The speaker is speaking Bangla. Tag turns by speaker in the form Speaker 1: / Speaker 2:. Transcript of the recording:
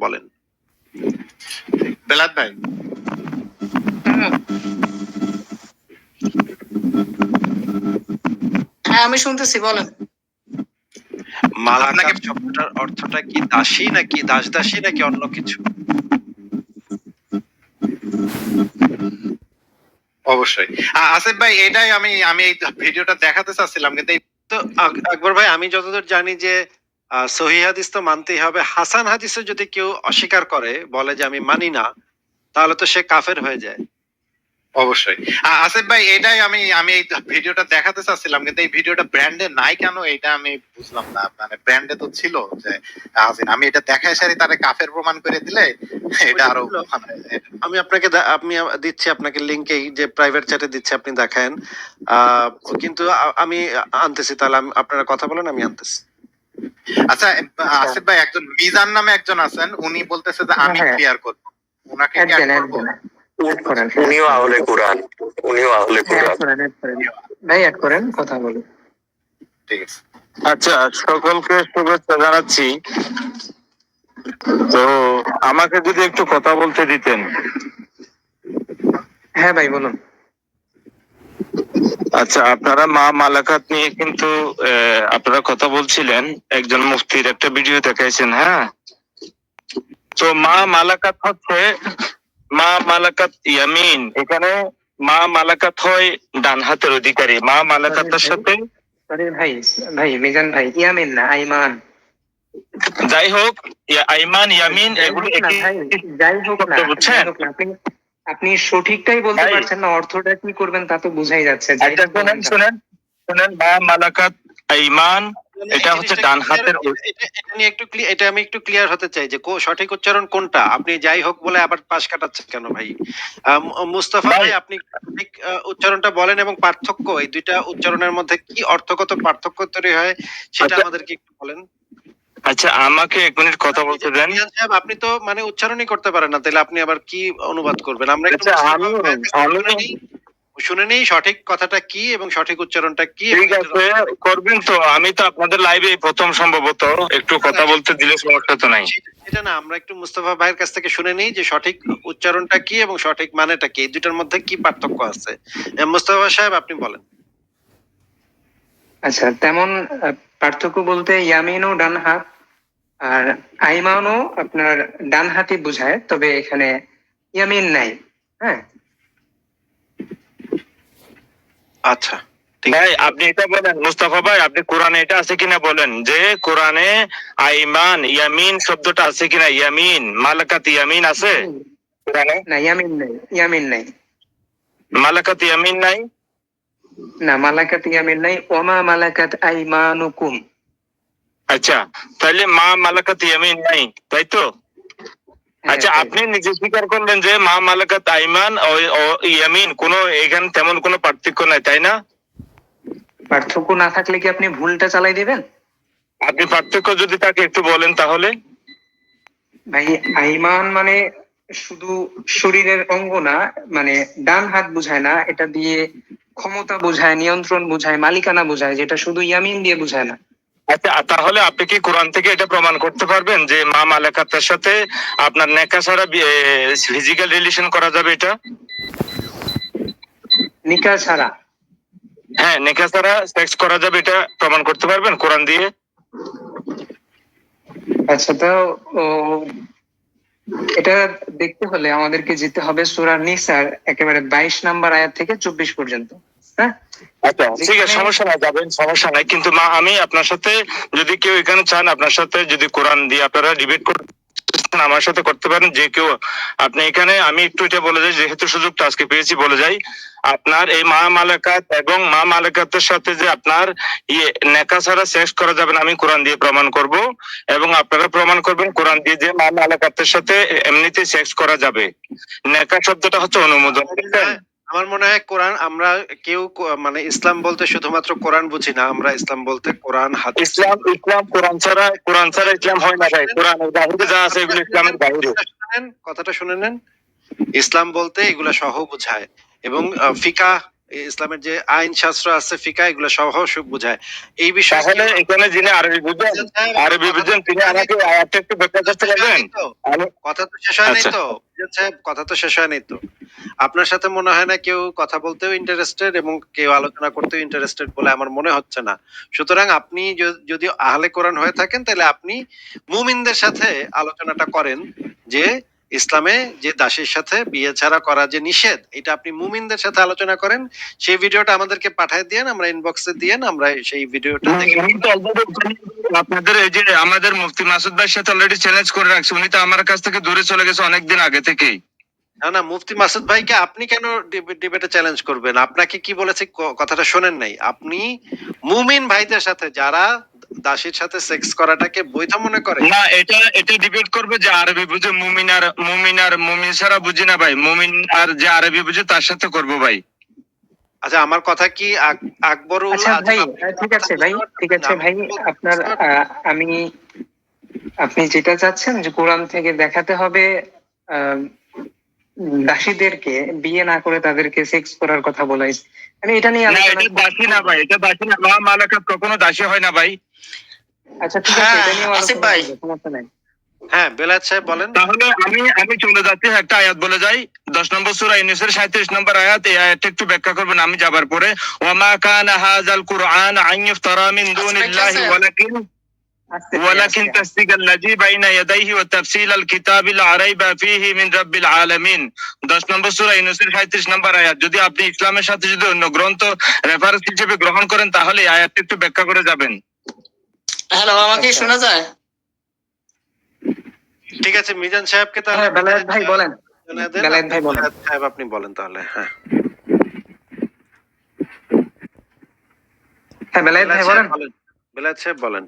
Speaker 1: বলেন।
Speaker 2: বেলাত ভাই।
Speaker 3: হ্যাঁ আমি শুনতেছি বলেন।
Speaker 1: শব্দটার অর্থটা কি দাসী নাকি দাস দাসী নাকি অন্য কিছু?
Speaker 2: অবশ্যই। আসিফ ভাই এটাই আমি আমি এই ভিডিওটা দেখাতে চাচ্ছিলাম কিন্তু
Speaker 1: আকবর ভাই আমি যতদূর জানি যে সহি হাদিস তো মানতেই হবে। হাসান হাদিসে যদি কেউ অস্বীকার করে বলে যে আমি মানি না তাহলে তো সে কাফের হয়ে যায়।
Speaker 2: অবশ্যই। আসিফ ভাই এটাই আমি আমি এই ভিডিওটা দেখাতে চাচ্ছিলাম কিন্তু এই ভিডিওটা ব্র্যান্ডে নাই কেন এটা আমি বুঝলাম না। মানে ব্র্যান্ডে তো ছিল যে আমি এটা দেখায় সারি তারে কাফের প্রমাণ করে দিলে এটা আরও
Speaker 1: আমি আপনাকে আমি দিচ্ছি আপনাকে লিঙ্কে যে প্রাইভেট চ্যাটে দিচ্ছি আপনি দেখেন আহ, কিন্তু আমি আনতেছি তাহলে আপনারা কথা বলেন আমি আনতেছি।
Speaker 2: আচ্ছা আসিফ ভাই একজন মিজান নামে একজন আছেন উনি বলতেছে যে আমি
Speaker 4: হ্যাঁ।
Speaker 2: ক্লিয়ার করব। ওনাকে কি
Speaker 4: একজন
Speaker 2: add করব?
Speaker 4: করেন
Speaker 5: উনিও আহলে কোরআন। উনিও আহলে
Speaker 4: হ্যাঁ,
Speaker 5: কোরআন।
Speaker 4: করেন ভাই অ্যাড করেন কথা বলুন।
Speaker 2: ঠিক আছে।
Speaker 5: আচ্ছা সকলকে শুভেচ্ছা জানাচ্ছি। তো আমাকে যদি একটু কথা বলতে দিতেন।
Speaker 4: হ্যাঁ ভাই বলুন।
Speaker 5: আচ্ছা আপনারা মা মালাকাত নিয়ে কিন্তু আপনারা কথা বলছিলেন। একজন মুফতির একটা ভিডিও দেখাইছেন হ্যাঁ? তো মা মালাকাত হচ্ছে মা মালাকাত ইয়ামিন। এখানে মা মালাকাত হয় ডান হাতের অধিকারী। মা মালাকাতের সাথে
Speaker 4: ভাই ভাই মিজান ভাই ইয়ামিন না আইমান।
Speaker 5: যাই হোক আইমান ইয়ামিন এগুলো
Speaker 4: যাই হোক না
Speaker 5: বুঝছেন?
Speaker 4: আপনি সঠিকটাই বলতে পারছেন না অর্থটা কি করবেন তা তো বোঝাই যাচ্ছে
Speaker 5: আচ্ছা শুনেন শুনেন শুনেন মা মালাকাত আইমান এটা হচ্ছে ডান হাতের
Speaker 1: এটা- নিয়ে একটু এটা আমি একটু ক্লিয়ার হতে চাই যে সঠিক উচ্চারণ কোনটা আপনি যাই হোক বলে আবার পাশ কাটাচ্ছেন কেন ভাই মুস্তাফা
Speaker 5: ভাই।
Speaker 1: ভাই আপনি সঠিক উচ্চারণটা বলেন এবং পার্থক্য এই দুইটা উচ্চারণের মধ্যে কি অর্থগত পার্থক্য তৈরি হয় সেটা
Speaker 5: আচ্ছা।
Speaker 1: আমাদেরকে একটু বলেন
Speaker 5: আচ্ছা আমাকে এক মিনিট কথা বলতে দেন।
Speaker 1: আপনি তো মানে উচ্চারণই করতে পারেন না তাহলে আপনি আবার কি অনুবাদ করবেন? আমরা
Speaker 5: আচ্ছা,
Speaker 1: শুনে নেই। সঠিক কথাটা কি এবং সঠিক উচ্চারণটা কি?
Speaker 5: ঠিক আছে করবেন তো। আমি তো আপনাদের লাইভে প্রথম সম্ভবত। একটু কথা বলতে দিলে সমস্যা তো নাই।
Speaker 1: সেটা না আমরা একটু মুস্তাফা ভাইয়ের কাছ থেকে শুনে নিই যে সঠিক উচ্চারণটা কি এবং সঠিক মানেটা কি। দুটার মধ্যে কি পার্থক্য আছে? মুস্তাফা সাহেব আপনি বলেন।
Speaker 4: আচ্ছা তেমন পার্থক্য বলতে ইয়ামিনও ডান হাত আর আইমানও আপনার ডান হাতই বোঝায় তবে এখানে ইয়ামিন নাই হ্যাঁ?
Speaker 1: আচ্ছা ঠিক।
Speaker 5: ভাই আপনি এটা বলেন মুস্তাফা ভাই আপনি কোরআনে এটা আছে কিনা বলেন? যে কোরআনে আইমান ইয়ামিন শব্দটা আছে কিনা? ইয়ামিন মালাকাত ইয়ামিন আছে? কোরআনে
Speaker 4: না ইয়ামিন নাই ইয়ামিন নাই।
Speaker 5: মালাকাত ইয়ামিন নাই?
Speaker 4: না মালাকাত ইয়ামিন নাই ওমা মালাকাত আইমানুকুম
Speaker 5: আচ্ছা তাহলে মা মালাকাত ইয়ামিন নাই তাই তো আচ্ছা আপনি নিজে স্বীকার করলেন যে মা মালাকাত আইমান ও ইয়ামিন কোনো এখানে তেমন কোনো পার্থক্য নাই তাই না
Speaker 4: পার্থক্য না থাকলে কি আপনি ভুলটা চালাই দিবেন
Speaker 5: আপনি পার্থক্য যদি তাকে একটু বলেন তাহলে
Speaker 4: ভাই আইমান মানে শুধু শরীরের অঙ্গ না মানে ডান হাত বোঝায় না এটা দিয়ে ক্ষমতা বোঝায় নিয়ন্ত্রণ বোঝায় মালিকানা বোঝায় যেটা শুধু ইয়ামিন দিয়ে বোঝায় না।
Speaker 5: আচ্ছা তাহলে আপনি কি কোরআন থেকে এটা প্রমাণ করতে পারবেন যে মা মালাকাতের সাথে আপনার নেকা ছাড়া ফিজিক্যাল রিলেশন করা যাবে এটা?
Speaker 4: নিকা ছাড়া।
Speaker 5: হ্যাঁ নেকা ছাড়া সেক্স করা যাবে এটা প্রমাণ করতে পারবেন কোরআন দিয়ে?
Speaker 4: আচ্ছা তো এটা দেখতে হলে আমাদেরকে যেতে হবে সুরা নিসার একেবারে বাইশ নাম্বার আয়াত থেকে চব্বিশ পর্যন্ত হ্যাঁ?
Speaker 5: আচ্ছা ঠিক আছে সমস্যা নাই যাবেন সমস্যা নাই। কিন্তু মা আমি আপনার সাথে যদি কেউ এখানে চান আপনার সাথে যদি কোরআন দিয়ে আপনারা ডিবেট করতে আমার সাথে করতে পারেন, যে কেউ আপনি এখানে, আমি একটু এটা বলে যাই যেহেতু সুযোগটা আজকে পেয়েছি বলে যাই। আপনার এই মা মালাকাত এবং মা মালাকাতের সাথে যে আপনার ইয়ে নেকা ছাড়া শেষ করা যাবে না, আমি কোরআন দিয়ে প্রমাণ করব। এবং আপনারা প্রমাণ করবেন, কোরআন দিয়ে যে মা মালাকাতের সাথে এমনিতে সেক্স করা যাবে। নেকা শব্দটা হচ্ছে অনুমোদন?
Speaker 1: আমার মনে হয় কোরআন আমরা কেউ কো- মানে ইসলাম বলতে শুধুমাত্র কোরআন বুঝি না আমরা ইসলাম বলতে কোরআন হাদিস
Speaker 5: ইসলাম ইসলাম কোরআন ছাড়া কোরআন ছাড়া ইসলাম হয় না ভাই। কোরআনের বাহিরে যা আছে এগুলো ইসলামের বাহিরে।
Speaker 1: কথাটা শুনে নেন, কথাটা শুনে নেন। ইসলাম বলতে এগুলা সহ বোঝায় এবং আহ, ফিকা ইসলামের যে আইন শাস্ত্র আছে ফিকা এগুলো সহ সব বোঝায়। এই বিষয়ে
Speaker 5: তাহলে এখানে যিনি আরবি বুঝেন আরবি বুঝেন তিনি আমাকে আয়াতটা একটু ব্যাখ্যা করতে পারবেন আমি
Speaker 1: কথা তো শেষ হয় নাই
Speaker 5: আচ্ছা।
Speaker 1: তো। সাহেব কথা তো শেষ হয় নাই তো। আপনার সাথে মনে হয় না কেউ কথা বলতেও ইন্টারেস্টেড এবং কেউ আলোচনা করতেও ইন্টারেস্টেড বলে আমার মনে হচ্ছে না। সুতরাং আপনি যদি আহলে কোরআন হয়ে থাকেন, তাহলে আপনি মুমিনদের সাথে আলোচনাটা করেন যে ইসলামে যে দাসীর সাথে বিয়ে ছাড়া করা যে নিষেধ, এটা আপনি মুমিনদের সাথে আলোচনা করেন, সেই ভিডিওটা আমাদেরকে পাঠিয়ে দিয়েন, আমরা ইনবক্সে দিয়েন, আমরা সেই ভিডিওটা দেখে
Speaker 5: আপনাদের এই যে আমাদের মুফতি মাসুদ ভাইয়ের সাথে অলরেডি চ্যালেঞ্জ করে রাখছি, উনি তো আমার কাছ থেকে দূরে চলে গেছে অনেকদিন আগে থেকেই।
Speaker 1: না না মুফতি মাসুদ ভাইকে আপনি কেন ডিবেটে চ্যালেঞ্জ করবেন? আপনাকে কি বলেছে কথাটা শোনেন নাই। আপনি মুমিন ভাইদের সাথে যারা দাসীর সাথে সেক্স করাটাকে বৈধ মনে করে
Speaker 5: না এটা এটা ডিবেট করবে যে আরবি বুঝে মুমিন আর মুমিন আর মুমিন ছাড়া বুঝি না ভাই। মুমিন আর যে আরবি বুঝে তার সাথে করব ভাই।
Speaker 1: আচ্ছা আমার কথা কি আক- আকবরুল
Speaker 4: আচ্ছা ভাই ঠিক আছে ভাই ঠিক আছে ভাই আপনার আহ, আমি আপনি যেটা চাচ্ছেন যে কোরআন থেকে দেখাতে হবে আহ, দাসীদেরকে বিয়ে না করে তাদেরকে সেক্স করার কথা বলাই। আমি এটা নিয়ে আলোচনা
Speaker 5: এটা দাসী না ভাই এটা দাসী না মা মালাকাত কখনো দাসী হয় না ভাই।
Speaker 4: আচ্ছা ঠিক আছে এটা নিয়ে
Speaker 3: হ্যাঁ, আসিফ ভাই।
Speaker 4: সমস্যা নাই।
Speaker 1: হ্যাঁ বেলায়েত সাহেব বলেন।
Speaker 5: তাহলে আমি আমি চলে যাচ্ছি একটা আয়াত বলে যাই। দশ নম্বর সুরা ইউনুসের সাঁত্রিশ নম্বর আয়াত এই আয়াতটা একটু ব্যাখ্যা করবেন আমি যাবার পরে। ওয়ামা কানা হাযাল কুরআন আন ইফতারা মিন দুনিল্লাহি ওয়ালাকিন ولكن
Speaker 4: আস্তে।
Speaker 5: تصديق الذي بين يديه وتفصيل الكتاب لا ريب فيه من رب العالمين দশ নম্বর সূরা ইউনূসের 37 নম্বর আয়াত যদি আপনি ইসলামের সাথে যদি অন্য গ্রন্থ রেফারেন্স হিসেবে গ্রহণ করেন তাহলে এই আয়াতটা একটু ব্যাখ্যা করে যাবেন
Speaker 3: হ্যালো আমাকে
Speaker 4: আচ্ছা।
Speaker 3: শোনা যায়
Speaker 1: ঠিক আছে মিজান সাহেবকে তাহলে
Speaker 4: হ্যাঁ বেলায়েত ভাই বলেন
Speaker 1: জানিয়ে দেন।
Speaker 4: বেলায়েত ভাই বলেন।
Speaker 1: বেলায়েত সাহেব আপনি বলেন তাহলে হ্যাঁ
Speaker 4: হ্যাঁ বেলায়েত ভাই
Speaker 1: বেলায়েত
Speaker 4: বলেন
Speaker 1: সাহেব বলেন বেলায়েত সাহেব বলেন